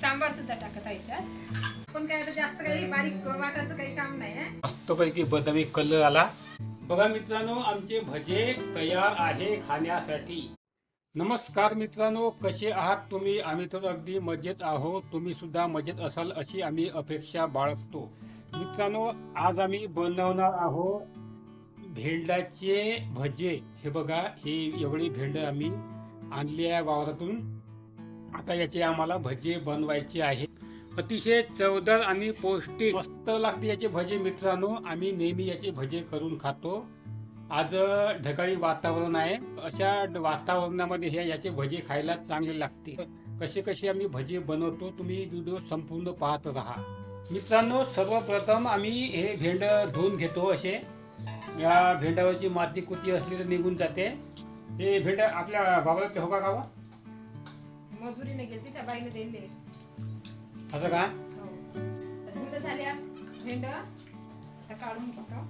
सांबार सुद्धा टाकत आहे याच्यात. पण काय आता जास्त काही बारीक वाटायचं काही काम नाही आहे. मस्तपैकी बदामी कलर आला. बघा मित्रांनो आमचे भजे तयार आहे खाण्यासाठी. नमस्कार मित्रांनो कसे आहात तुम्ही? आम्ही तर अगदी मजेत आहोत. तुम्ही सुद्धा मजेत असाल अशी आम्ही अपेक्षा बाळगतो. मित्रांनो आज आम्ही बनवणार आहोत भेंडाचे भजे. हे बघा हे एवढी भेंड आम्ही आणली आहे वावरातून. आता याचे आम्हाला भजे बनवायचे आहे. अतिशय चवदार आणि पौष्टिक. मस्त लागते याचे भजे मित्रांनो. आम्ही नेहमी याचे भजे करून खातो. आज ढगाळी वातावरण आहे. अशा वातावरणामध्ये हे याचे भजे खायला चांगले लागते. कसे कसे आम्ही भजे बनवतो तुम्ही व्हिडिओ संपूर्ण पाहत राहा. मित्रांनो सर्वप्रथम आम्ही हे भेंड धुवून घेतो असे. या भेंडावरची माती कुती असली तर निघून जाते. हे भेंड आपल्या बाबाला हो का गावा? मजुरीने गेली त्या बाईने दिले. असं का? हो. तर धुंड झाल्या भेंड आता काढून घेतो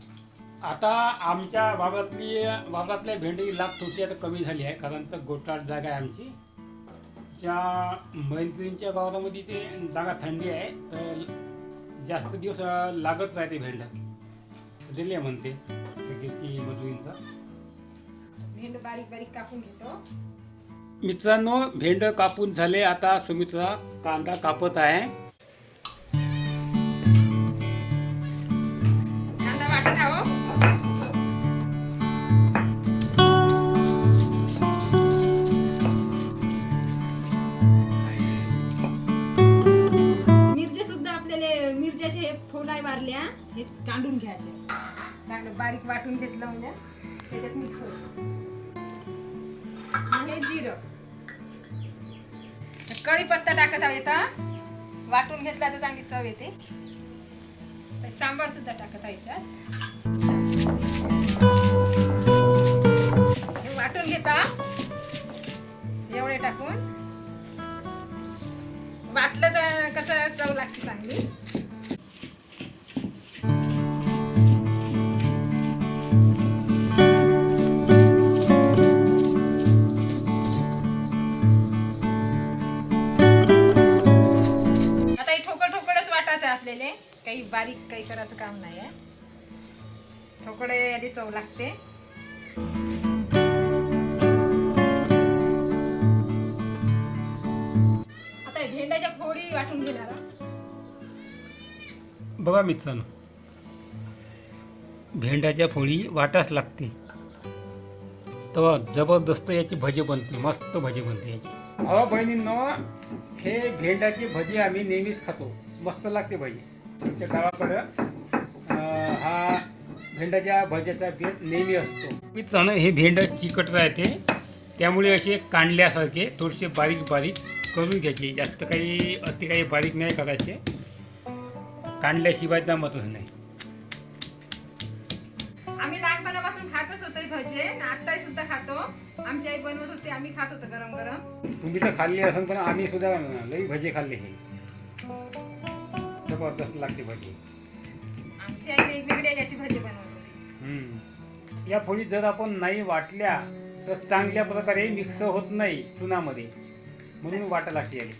आता आमच्या वावरातली वावरातल्या भेंडी लाभ थोडीशी आता कमी झाली आहे कारण तर गोटाळ जागा आहे आमची. ज्या मैत्रिणींच्या वावरामध्ये ते जागा थंडी आहे तर जास्त दिवस लागत राहते भेंड. दिली आहे म्हणते मजुरींचा. भेंड बारीक बारीक कापून घेतो. मित्रांनो भेंड कापून झाले. आता सुमित्रा कांदा कापत आहे. कांदा वाटत हो. मिरच्या सुद्धा आपल्याला मिरच्याचे हे फोडाय मारल्या हे. कांडून घ्यायचे. चांगलं बारीक वाटून घेतलं म्हणजे त्याच्यात मिक्स होतं आणि जिरं. कढीपत्ता टाकत आहे आता वाटून घेतला तर चांगली चव येते. सांबार सुद्धा टाकत आहे हे वाटून घेता. एवढे टाकून. वाटलं तर कसं चव लागते चांगली. आपल्याला काही बारीक काही करायचं काम नाही आहे. ठोकळे आधी चव लागते. आता हे भेंड्याच्या फोडी वाटून घेणार. बघा मित्रांनो भेंड्याच्या फोडी वाटाच लागते. तेव्हा जबरदस्त याची भजे बनते मस्त भजे बनते याची. अहो बहिणींनो हे भेंड्याचे भजे आम्ही नेहमीच खातो. मस्त लागते भजे. आमच्या गावाकडं हा भेंड्याच्या भज्याचा बेत नेहमी असतो. मित्रांनो हे भेंड चिकट राहते. त्यामुळे असे कांडल्यासारखे थोडेसे बारीक बारीक करून घ्यायचे. जास्त काही अति काही बारीक नाही करायचे. काढल्याशिवाय जमतच नाही. आम्ही लहानपणापासून खातच होतो हे भजे. आता सुद्धा खातो. आमची आई बनवत होती. आम्ही खात होतो गरम गरम. तुम्ही तर खाल्ले असेल पण आम्ही सुद्धा लई भजे खाल्ले हे. जबरदस्त लागते भजे. आमची आई वेगवेगळ्या याची भजी बनवत. होती हम्म. या फोडी जर आपण नाही वाटल्या तर चांगल्या प्रकारे मिक्स होत नाही चुनामध्ये. म्हणून वाटा लागते याला.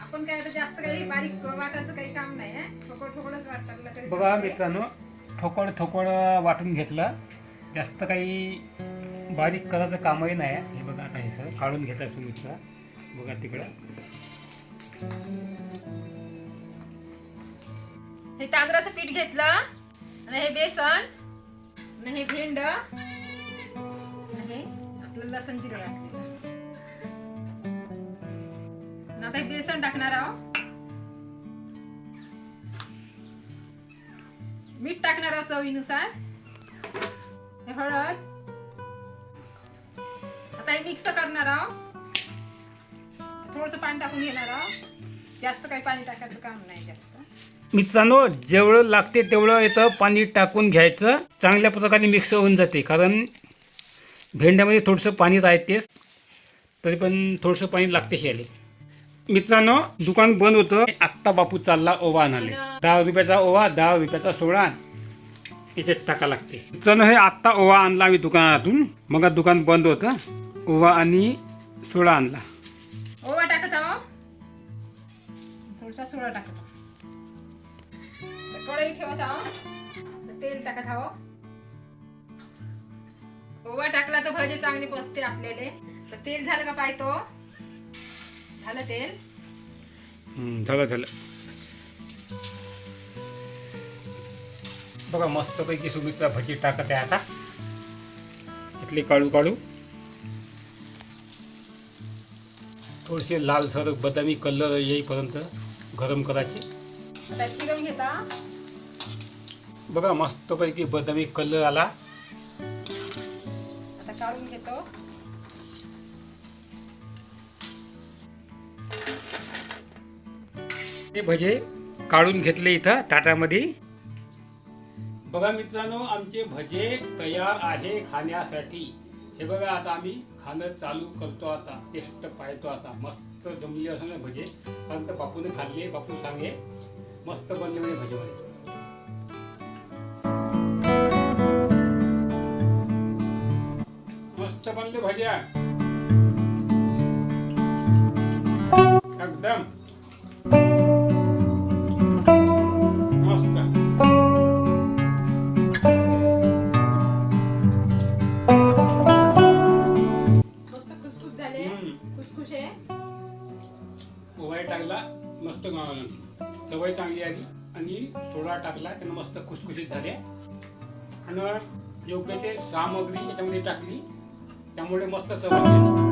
आपण काय आता जास्त काही बारीक वाटायचं काही काम नाही आहे ठोकळ ठोकळच वाट तरी बघा चालते. मित्रांनो ठोकळ ठोकळ वाटून घेतलं. जास्त काही बारीक करायचं कामही नाही. हे बघा आता हे सर काढून घेता सुमित्रा बघा तिकडं. तांदळाचं पीठ घेतलं. आणि हे बेसन. आणि हे भेंड. हे आपलं लसण जिरं टाकलेलं आता हे बेसन टाकणार आहोत मीठ टाकणार आहोत चवीनुसार. हे हळद. आता हे मिक्स करणार आहोत थोडंसं पाणी टाकून घेणार आहोत जास्त काही पाणी टाकायचं काम नाही त्यात. मित्रांनो जेवढं लागते तेवढं येतं पाणी टाकून घ्यायचं. चांगल्या प्रकारे मिक्स होऊन जाते कारण भेंड्यामध्ये थोडंसं पाणी राहतेच तरी पण थोडंसं पाणी लागते शियाले मित्रांनो दुकान बंद होतं. आत्ता बापू चालला ओवा आणाले दहा रुपयाचा ओवा दहा रुपयाचा सोळा. याच्यात टाका लागते. मित्रांनो हे आत्ता ओवा आणला आम्ही दुकानातून. मग दुकान बंद होतं. ओवा आणि सोळा आणला. ओवा टाकत आहो. थोडासा सोडा टाकत ठेवत आहो तेल टाकत आहो ओवा टाकला तर भजी चांगली बसते आपल्याला. तर तेल झालं का पाहतो झालं तेल? झालं झालं. बघा मस्तपैकी सुमित्रा भजी टाकत आहे आता. इथली काढू काढू थोडेसे लालसर बदामी कलर येईपर्यंत गरम करायचे. आता चिरून घेता. बघा मस्तपैकी बदामी कलर आला. आता काढून घेतो. ते भजे काढून घेतले इथं ताटामध्ये. बघा मित्रांनो आमचे भजे तयार आहे खाण्यासाठी. हे बघा आता आम्ही खाणं चालू करतो आता टेस्ट पाहतो आता. मस्त जमली असं भजे. तर बापूने खाल्ले बापू सांगे मस्त बनले म्हणे भजे. बनले भज्या. एकदम. पोहाय टाकला मस्त सवय चांगली आली आणि सोडा टाकला त्यानं मस्त खुसखुशीत झाले. आणि योग्य ते सामग्री याच्यामध्ये टाकली. त्यामुळे मस्त चव